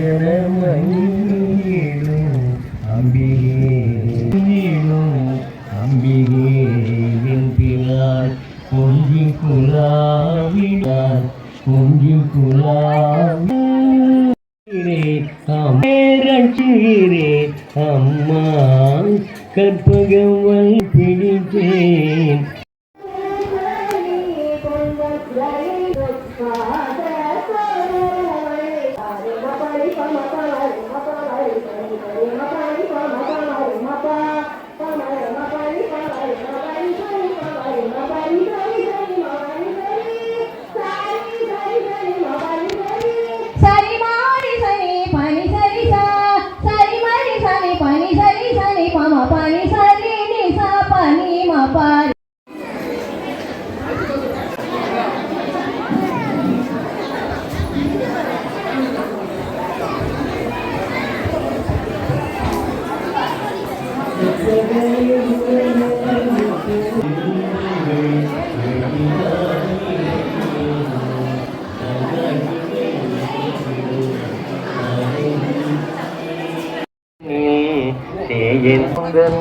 அஞ்சனம் அங்கிடும் அம்பிகே அம்பிகே கொஞ்சி குலாவினார் கொஞ்சி குலாவினே அம்மேரட்சிரே அம்மா பிடித்தேன்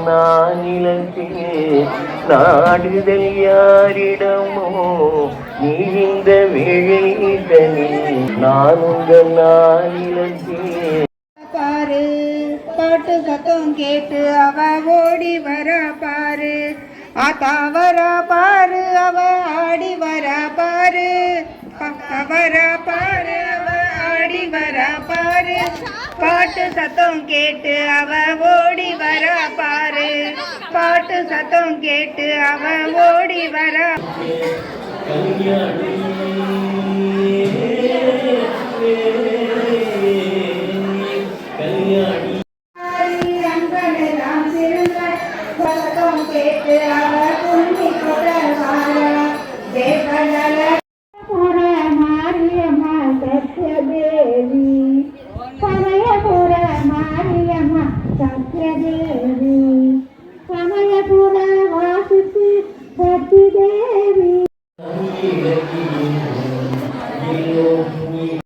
நானிலத்திலே நாடுதல் யாரிடமோ? நீ இந்த வேழைதனில் நான் உங்கள் நானிலத்திலே. பாரு பாட்டு சத்தம் கேட்டு அவ ஓடி வர பாரு. ஆத்தா வர பாரு பாரு. பாட்டு சத்தம் கேட்டு அவ ஓடி வர பாரு. பாட்டு சத்தம் கேட்டு அவ ஓடி வர. கேட்டு அவ Happy Devi.